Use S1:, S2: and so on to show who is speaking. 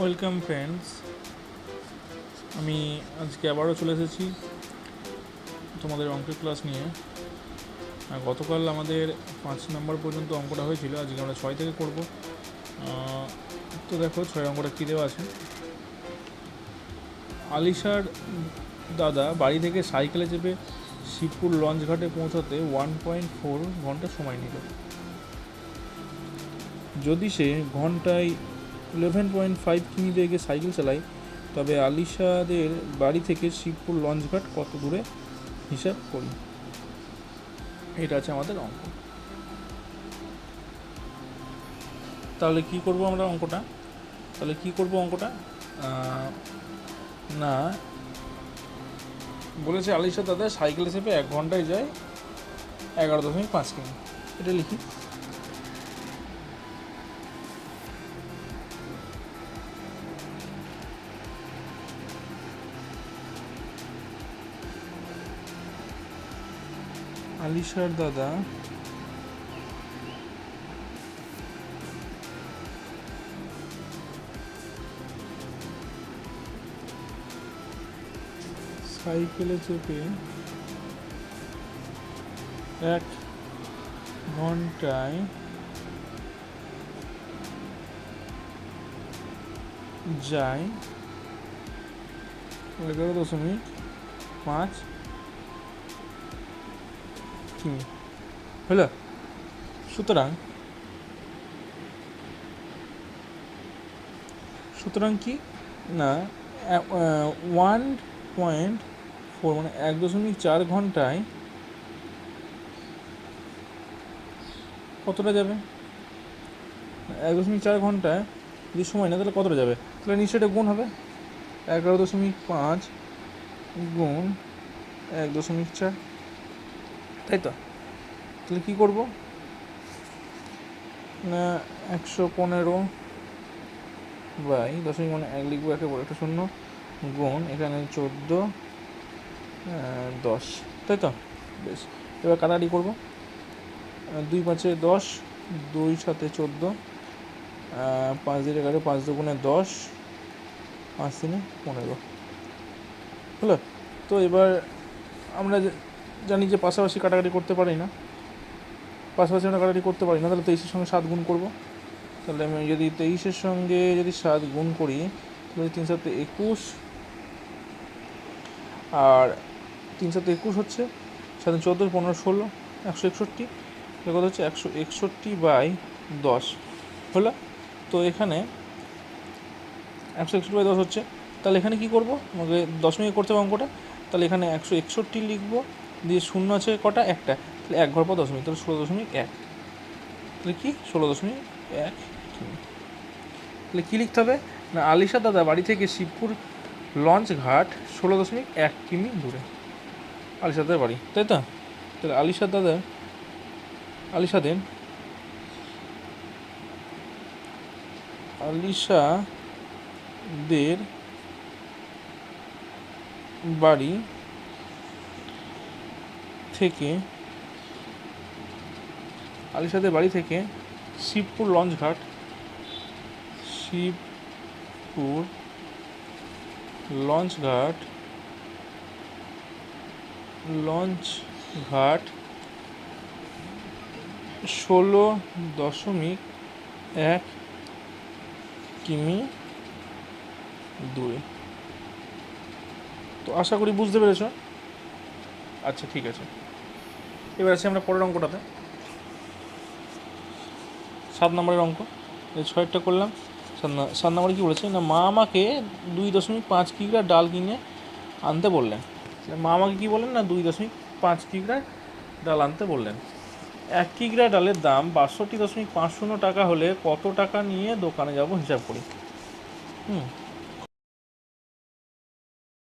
S1: Welcome friends. আমি আজকে আবারও চলে এসেছি তোমাদের অঙ্কের ক্লাস নিয়ে। গতকাল আমাদের পাঁচ নম্বর পর্যন্ত অঙ্কটা হয়েছিল, আজকে আমরা ছয় থেকে করব। তো দেখো ছয় অঙ্কটা কী দেওয়া আছে। আলিশার দাদা বাড়ি থেকে সাইকেলে চেপে শিবপুর লঞ্চ ঘাটে পৌঁছাতে ওয়ান পয়েন্ট ফোর ঘণ্টা সময় নিল। যদি সে ঘন্টায় ইলেভেন পয়েন্ট ফাইভ কিমি বেগে সাইকেল চালায় তবে আলিশাদের বাড়ি থেকে শিবপুর লঞ্চঘাট কত দূরে হিসাব করি। এটা আছে আমাদের অঙ্ক। তাহলে কি করব আমরা অঙ্কটা? তাহলে কি করব অঙ্কটা? না। বলেছে আলিশা দাদা, সাইকেলে চেপে এক ঘন্টায় যায় এগারো দশমিক পাঁচ কিমি। এটা লিখি। আলিশার দাদা। সাইকেলে চেপে এক ঘন্টায় যায় এগারো দশমিক পাঁচ কিমি। হলো সুতরাং সুতরাং কি? না ওয়ান পয়েন্ট ফোর মানে এক দশমিক চার ঘন্টায় কতটা যাবে? এক দশমিক চার ঘন্টায় যদি সময় না তাহলে কতটা যাবে? তাহলে নিশ্চয়ই এটা গুণ হবে। এগারো দশমিক পাঁচ গুণ এক দশমিক চার। তাই তো? তাহলে কী করব? না, একশো পনেরো বাই দশমিক মানে এক লিখব একে বড় একটা শূন্য গুণ এখানে চোদ্দ দশ, তাই তো? বেশ, এবার কাটাকাটি করব। দুই পাঁচে দশ, দুই সাথে চোদ্দ পাঁচ দিন এগারো পাঁচ দুগুণে দশ, পাঁচ দিনে পনেরো। হলো? তো এবার আমরা যে- জানি যে পাশাপাশি কাটাকাটি করতে পারি না। পাশাপাশি আমরা কাটাকাটি করতে পারি না, তাহলে তেইশের সঙ্গে সাত গুণ করব। তাহলে আমি যদি তেইশের সঙ্গে যদি সাত গুণ করি, তাহলে তিন সাথে একুশ, আর তিন সাথে একুশ হচ্ছে সাথে চোদ্দ, পনেরো, ষোলো, একশো একষট্টি, এর কথা হচ্ছে? একশো একষট্টি বাই দশ, হলো? তো এখানে একশো একষট্টি বাই দশ হচ্ছে। তাহলে এখানে কী করব? আমাকে দশমিকে করতে হবে অঙ্কটা। তাহলে এখানে একশো একষট্টি লিখব। দিয়ে শূন্য আছে কটা? একটা। তাহলে এক ঘর পর দশমিক তাহলে ষোলো দশমিক এক। তাহলে কি? ষোলো দশমিক এক। তাহলে কী লিখতে হবে? না, আলিশা দাদা, বাড়ি থেকে শিবপুর লঞ্চ ঘাট, ষোলো দশমিক এক কিমি দূরে। আলিশা দাদার বাড়ি, তাই তো? তাহলে আলিশা দাদা আলিশাদের আলিশাদের বাড়ি থেকে, আলিশাদের বাড়ি থেকে শিবপুর লঞ্চ ঘাট, শিবপুর লঞ্চ ঘাট লঞ্চ ঘাট ষোলো দশমিক এক কিমি দূরে। তো আশা করি বুঝতে পেরেছ? আচ্ছা ঠিক আছে। এবার আছি আমরা পরের অঙ্কটাতে। সাত নম্বরের অঙ্ক। এই ছয়টা করলাম, সাত নম্বরে কী বলেছে? না, মা আমাকে দুই দশমিক পাঁচ কিগ্রা ডাল কিনে আনতে বললেন। মা আমাকে কী বললেন না, দুই দশমিক পাঁচ কিগ্রা ডাল আনতে বললেন। এক কিগ্রা ডালের দাম বাষট্টি দশমিক পাঁচ শূন্য টাকা হলে কত টাকা নিয়ে দোকানে যাব হিসাব করি। হুম।